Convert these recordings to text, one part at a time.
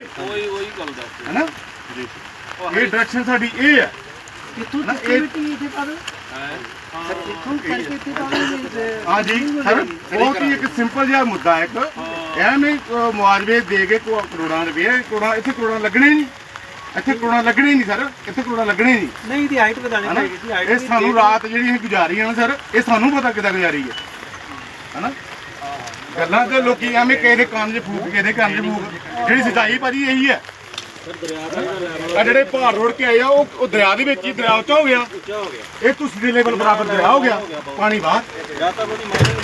ਉਹੀ ਉਹੀ ਗੱਲ ਦੱਸ ਹੈਨਾ? ਜੀ ਇਹ ਡਾਇਰੈਕਸ਼ਨ ਸਾਡੀ ਇਹ ਹੈ। ਕਿੱਥੋਂ ਨਾ, ਇਹ- ਮਿੱਟੀ ਇੱਥੇ ਪਾ ਦੋ? ਹੈ? ਸਰ ਇੱਥੋਂ ਕਰਕੇ ਇੱਥੇ ਪਾ ਦੋ ਹਾਂ ਜੀ ਸਰ ਬਹੁਤ ਹੀ ਇੱਕ ਸਿੰਪਲ ਜਿਹਾ ਮੁੱਦਾ ਹੈ ਇੱਕ। ਐਵੇਂ ਮੁਆਵਜ਼ੇ ਦੇ ਕੇ ਕੋ- ਕਰੋੜਾਂ ਰੁਪਏ ਕਰੋੜਾਂ ਇੱਥੇ ਕਰੋੜਾਂ ਲੱਗਣੇ ਨਹੀਂ। ਇੱਥੇ ਕਰੋੜਾਂ ਲੱਗਣੇ ਨਹੀਂ ਸਰ। ਇੱਥੇ ਕਰੋੜਾਂ ਲੱਗਣੇ ਨਹੀਂ। ਨਹੀਂ ਇਹਦੀ ਹਾਈਟ ਵਧਾਣੀ ਸੀ ਹਾਈਟ ਇਹ ਸਾਨੂੰ ਰਾਤ ਜਿਹੜੀ ਅਸੀਂ ਗੁਜ਼ਾਰੀ ਹੈ ਨਾ ਸਰ ਇਹ ਸਾਨੂੰ ਪਤਾ ਕਿੱਦਾਂ ਗੁਜ਼ਾਰੀ ਹੈ। ਹਨਾ? ਗੱਲਾਂ ਤੇ ਲੋਕੀ ਐਵੇਂ ਕਿਹਦੇ ਕੰਨ 'ਚ ਫੂਕ ਕਿਹਦੇ ਕੰਨ 'ਚ ਫੂਕ। ਜਿਹੜੀ ਸਚਾਈ ਭਾਜੀ ਇਹੀ ਹੈ। ਆ ਜਿਹੜੇ ਭਾਰ ਰੋੜ ਕੇ ਆਇਆ ਉਹ ਉਹ ਦਰਿਆ ਦੇ ਵਿੱਚ ਹੀ ਦਰਿਆ ਉੱਚਾ ਹੋ ਗਿਆ। ਇਹ ਤੁਸੀਂ ਦੇ ਲੈਵਲ ਬਰਾਬਰ ਦਰਿਆ ਹੋ ਗਿਆ। ਪਾਣੀ ਬਾਹਰ।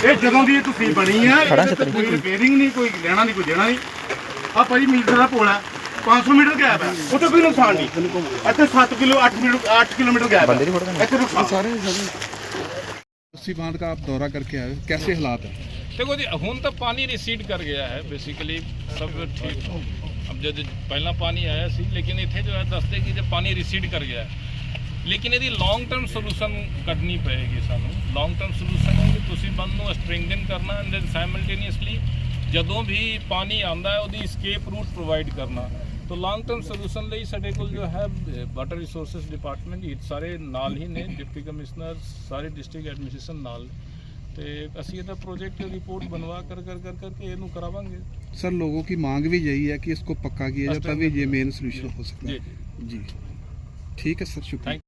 ਇਹ ਜਦੋਂ ਦੀ ਇਹ ਤੁਸੀਂ ਬਣੀ ਆ ਕੋਈ ਰਿਪੇਅਰਿੰਗ ਨਹੀਂ ਕੋਈ ਲੈਣਾ ਨਹੀਂ ਕੋਈ ਦੇਣਾ ਨਹੀਂ। ਆ ਭਾਜੀ ਮੀਟਰ ਦਾ ਪੋਲ ਆ। 500 ਮੀਟਰ ਗੈਪ ਹੈ ਉੱਥੇ ਕੋਈ ਨੁਕਸਾਨ ਨਹੀਂ। ਇੱਥੇ 7 ਕਿਲੋ 8 ਮੀਟਰ 8 ਕਿਲੋਮੀਟਰ ਗੈਪ ਹੈ ਇੱਥੇ ਸਾਰੇ ਸਾਰੇ ਤੁਸੀਂ ਬਾਂਧ ਦਾ ਦੌਰਾ ਕਰਕੇ ਆਏ ਕਿਵੇਂ ਹਾਲਾਤ ਹੈ ਦੇਖੋ ਜੀ, ਹੁਣ ਤਾਂ ਪਾਣੀ ਰਿਸੀਡ ਕਰ ਗਿਆ ਹੈ ਬੇਸਿਕਲੀ ਸਭ ਠੀਕ ਅਬ ਜਦ ਪਹਿਲਾਂ ਪਾਣੀ ਆਇਆ ਸੀ, ਲੇਕਿਨ ਇੱਥੇ ਜੋ ਹੈ, ਦੱਸਦੇ ਕਿ ਜੇ ਪਾਣੀ ਰਿਸੀਡ ਕਰ ਗਿਆ ਹੈ। ਲੇਕਿਨ ਇਹਦੀ ਲੌਂਗ ਟਰਮ ਸੋਲੂਸ਼ਨ ਕੱਢਣੀ ਪਏਗੀ ਸਾਨੂੰ। ਲੌਂਗ ਟਰਮ ਸੋਲੂਸ਼ਨ ਹੈ ਕਿ ਤੁਸੀਂ ਬੰਦ ਨੂੰ ਸਟ੍ਰਿੰਗਨ ਕਰਨਾ ਐਂਡ ਦੈਨ ਸਾਈਮਲਟੇਨੀਅਸਲੀ ਜਦੋਂ ਵੀ ਪਾਣੀ ਆਉਂਦਾ ਹੈ, ਉਹਦੀ ਸਕੇਪ ਰੂਟ ਪ੍ਰੋਵਾਈਡ ਕਰਨਾ। ਤੋ ਲੌਂਗ ਟਰਮ ਸੋਲੂਸ਼ਨ ਲਈ ਸਾਡੇ ਕੋਲ ਜੋ ਹੈ ਵਾਟਰ ਰਿਸੋਰਸਸ ਡਿਪਾਰਟਮੈਂਟ ਇਹ ਸਾਰੇ ਨਾਲ ਹੀ ਨੇ ਡਿਪਟੀ ਕਮਿਸ਼ਨਰ ਸਾਰੇ ਡਿਸਟ੍ਰਿਕਟ ਐਡਮਿਨਿਸਟ੍ਰੇਸ਼ਨ ਨਾਲ। ਤੇ ਅਸੀਂ ਇਹਦਾ ਪ੍ਰੋਜੈਕਟ ਰਿਪੋਰਟ बनवा कर कर कर करके ਇਹਨੂੰ ਕਰਾਵਾਂਗੇ सर लोगों की मांग भी यही है कि इसको पक्का किया जाए तभी ये मेन सोल्यूशन हो सकता है जी ठीक है सर शुक्रिया